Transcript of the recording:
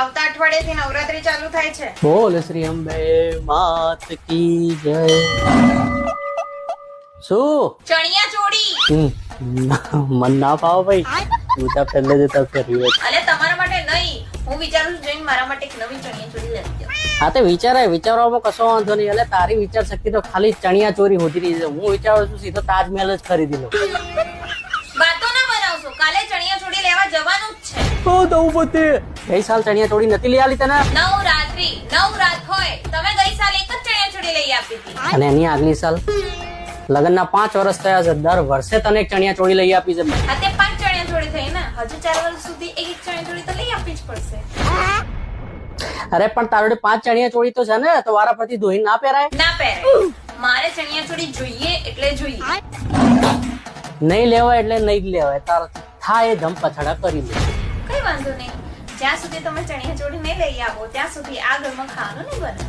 આવતા અઠવાડિયેથી નવરાત્રી ચાલુ થાય છે. બોલ શ્રી અંબે માત કી જય. શું? ચણિયા ચોળી. મન ના પાવ ભાઈ. તું તો પહેલે જ તક કર્યું જ. અલે તમારા માટે નહીં. હું વિચારું છું જઈને મારા માટે એક નવી ચણિયા ચોળી લઈ હા તે વિચારાય વિચારવામાં કશો વાંધો નહીં. એટલે તારી વિચાર શક્તિ તો ખાલી ચણિયા ચોરી હોતી રહી છે. હું વિચારું છું સીધો તાજમહેલ જ ખરીદી લઉં. વાતો ના બનાવશો. કાલે ચણિયા ચોળી લેવા જવાનું જ છે. ઓ દ્રૌપદી ગઈ સાલ ચણિયા ચોળી નથી લઈ આલી તને? નવ રાત્રિ નવ રાત હોય. તમે ગઈ સાલ એક જ ચણિયા ચોળી લઈ આપી હતી. અને એની આગલી સાલ? લગ્નના પાંચ વર્ષ થયા છે. દર વર્ષે તને એક ચણિયા ચોળી લઈ આપી છે. પાંચ ચણિયા ચોળી થઈ ને. હજુ ચાર વર્ષ સુધી એક એક ચણિયા ચોળી તો લઈ આપવી જ પડશે. અરે પણ તારો પાંચ ચણિયા ચોળી તો છે ને તો વારા પરથી ધોઈ ના પહેરાય? ના પહેરાય. મારે ચણિયા ચોળી જોઈએ એટલે જોઈએ. નહીં લેવાય એટલે નહીં જ લેવાય. તાર થાય ધમ પછડા કરી લે. કઈ વાંધો નહીં. જ્યાં સુધી તમે ચણિયા ચોળી નહીં લઈ આવો, ત્યાં સુધી આ ઘરમાં ખાવાનું નહીં બને.